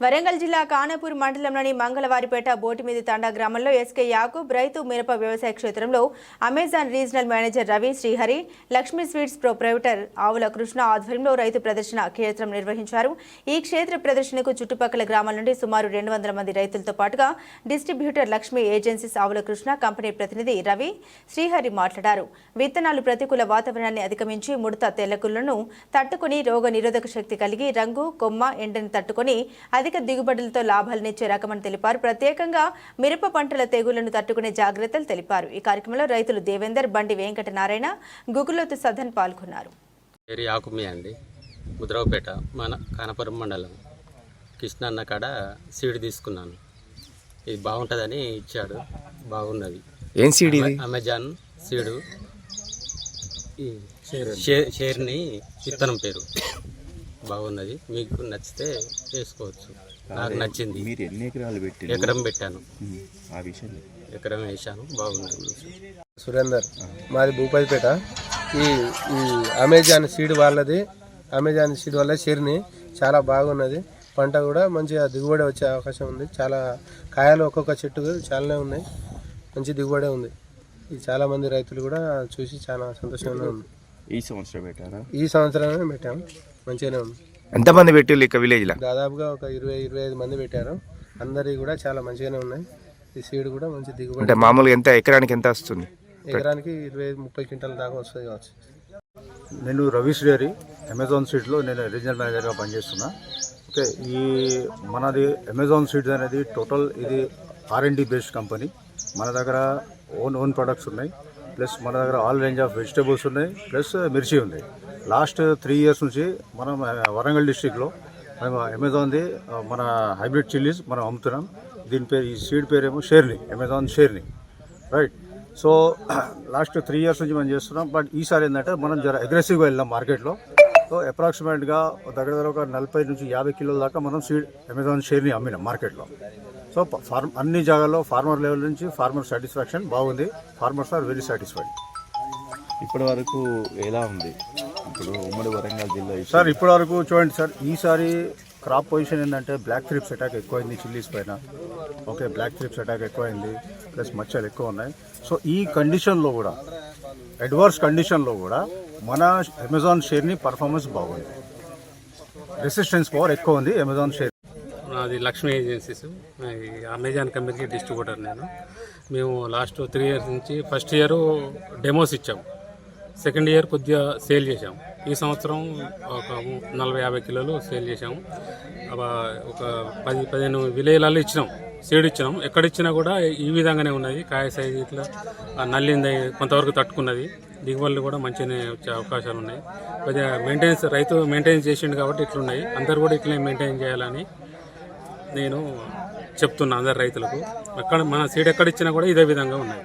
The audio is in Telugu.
వరంగల్ జిల్లా కానపూర్ మండలంలోని మంగళవారిపేట బోటిమీది తండా గ్రామంలో ఎస్కే యాకూబ్ రైతు మిరప వ్యవసాయ క్షేత్రంలో Amazon regional manager Ravi Srihari Lakshmi sweets proprietor Avula Krishna ఆధ్వర్యంలో రైతు ప్రదర్శన క్షేత్రం నిర్వహించారు. ఈ క్షేత్ర ప్రదర్శనకు చుట్టుపక్కల గ్రామాల నుండి సుమారు రెండు వందల మంది రైతులతో పాటుగా డిస్ట్రిబ్యూటర్ లక్ష్మీ ఏజెన్సీస్ ఆవుల కృష్ణ కంపెనీ ప్రతినిధి రవి శ్రీహరి మాట్లాడారు. విత్తనాలు ప్రతికూల వాతావరణాన్ని అధిగమించి ముడత తెల్లకులను తట్టుకుని రోగ నిరోధక శక్తి కలిగి రంగు కొమ్మ ఎండని తట్టుకొని అధిక దిగుబడులతో లాభాలనిచ్చే రకమని తెలిపారు. ప్రత్యేకంగా మిరప పంటల తెగుళ్ళను తట్టుకునే జాగ్రత్తలు తెలిపారు. ఈ కార్యక్రమంలో రైతులు దేవేందర్ బండి వెంకట నారాయణ గుగులోతు సదన్ పాల్గొన్నారు. పేరు యాకుమి అండి. ముద్రవపేట మన కానపురం మండలం. కృష్ణన్న కాడ సీడ్ తీసుకున్నాను. ఇది బాగుంటుందని ఇచ్చాడు. బాగున్నది. ఏం సీడ్ ఇది? Amazon seed. షేర్ని విత్తనం పేరు. బాగున్నది. మీకు నచ్చితే చేసుకోవచ్చు. నాకు నచ్చింది. మీరు ఎన్ని ఎకరాలు పెట్టి ఎకరం పెట్టాను. ఆ విషయం ఎకరం వేసాను బాగున్నది సురేందర్ మాది భూపతిపేట. ఈ ఈ అమెజాన్ సీడ్ వాళ్ళది. అమెజాన్ సీడ్ వల్ల షిర్ని చాలా బాగున్నది. పంట కూడా మంచిగా దిగుబడి వచ్చే అవకాశం ఉంది. చాలా కాయలు ఒక్కొక్క చెట్టు చాలానే ఉన్నాయి. మంచి దిగుబడి ఉంది. ఇది చాలా మంది రైతులు కూడా చూసి చాలా సంతోషంగా ఉంది. ఈ సంవత్సరం పెట్టారా? ఈ సంవత్సరమే పెట్టాము మంచిగానే ఉంది. ఎంతమంది పెట్టిల్లు ఇక విలేజ్లో? దాదాపుగా ఒక ఇరవై ఇరవై ఐదు మంది పెట్టారు. అందరివి కూడా చాలా మంచిగానే ఉన్నాయి. ఈ సీడ్ కూడా మంచి దిగుబడి అంటే మామూలుగా ఎంత ఎకరానికి ఎంత వస్తుంది? ఎకరానికి ఇరవై ఐదు ముప్పై క్వింటాల దాకా వస్తుంది కావచ్చు. నేను రవి శ్రీహరి అమెజాన్ సీడ్లో నేను రీజనల్ మేనేజర్గా పనిచేస్తున్నా. ఓకే ఈ మనది అమెజాన్ సీడ్స్ అనేది టోటల్ ఇది R and D based company. మన దగ్గర ఓన్ ఓన్ ప్రొడక్ట్స్ ఉన్నాయి. ప్లస్ మన దగ్గర ఆల్ రేంజ్ ఆఫ్ వెజిటేబుల్స్ ఉన్నాయి. ప్లస్ మిర్చి ఉంది. లాస్ట్ త్రీ ఇయర్స్ నుంచి మనం వరంగల్ డిస్టిక్లో మేము అమెజాన్ది మన హైబ్రిడ్ చిల్లీస్ మనం అమ్ముతున్నాం. దీని పేరు ఈ సీడ్ పేరేమో షేర్ని అమెజాన్ షేర్ని. Right. So last three years నుంచి మనం చేస్తున్నాం. బట్ ఈసారి ఏంటంటే మనం జర అగ్రెసివ్గా వెళ్ళాం మార్కెట్లో. సో అప్రాక్సిమేట్గా దగ్గర దగ్గర ఒక నలభై నుంచి యాభై కిలోల దాకా మనం సీడ్ అమెజాన్ షేర్ని అమ్మినాం మార్కెట్లో. సో ఫార్మ్ అన్ని జాగాల్లో ఫార్మర్ లెవెల్ నుంచి ఫార్మర్ సాటిస్ఫాక్షన్ బాగుంది. Farmers are very satisfied. ఇప్పటి వరకు ఎలా ఉంది? ఇప్పుడు ఉమ్మడి వరంగల్ జిల్లా సార్ ఇప్పటి వరకు చూడండి సార్ ఈసారి క్రాప్ పొజిషన్ ఏంటంటే బ్లాక్ థ్రిప్స్ అటాక్ ఎక్కువైంది చిల్లీస్ పైన. ఓకే బ్లాక్ థ్రిప్స్ అటాక్ ఎక్కువైంది ప్లస్ మచ్చలు ఎక్కువ ఉన్నాయి. సో ఈ కండిషన్లో కూడా అడ్వర్స్ కండిషన్లో కూడా మన అమెజాన్ షేర్ని పర్ఫార్మెన్స్ బాగుంది. రెసిస్టెన్స్ పవర్ ఎక్కువ ఉంది అమెజాన్ షేర్. నాది లక్ష్మీ ఏజెన్సీస్ ఈ అమెజాన్ కంపెనీకి డిస్ట్రిబ్యూటర్ నేను. మేము లాస్ట్ త్రీ ఇయర్స్ నుంచి ఫస్ట్ ఇయర్ డెమోస్ ఇచ్చాం సెకండ్ ఇయర్ కొద్దిగా సేల్ చేసాం ఈ సంవత్సరం ఒక నలభై యాభై కిలోలు సేల్ చేసాము ఒక పది పదిహేను విలేజ్లలో ఇచ్చినాం. సీడ్ ఇచ్చినాం. ఎక్కడ ఇచ్చినా కూడా ఈ విధంగానే ఉన్నది. కాయ సైజు ఇట్లా నల్లింది కొంతవరకు తట్టుకున్నది. దిగుబడులు కూడా మంచిగానే వచ్చే అవకాశాలు ఉన్నాయి. కొద్దిగా మెయింటెనెన్స్ రైతు మెయింటైన్ చేసిండు కాబట్టి ఇట్లున్నాయి. అందరు కూడా ఇట్లనే మెయింటైన్ చేయాలని నేను చెప్తున్నా అందరు రైతులకు. ఎక్కడ మన సీడ్ ఎక్కడ ఇచ్చినా కూడా ఇదే విధంగా ఉన్నాయి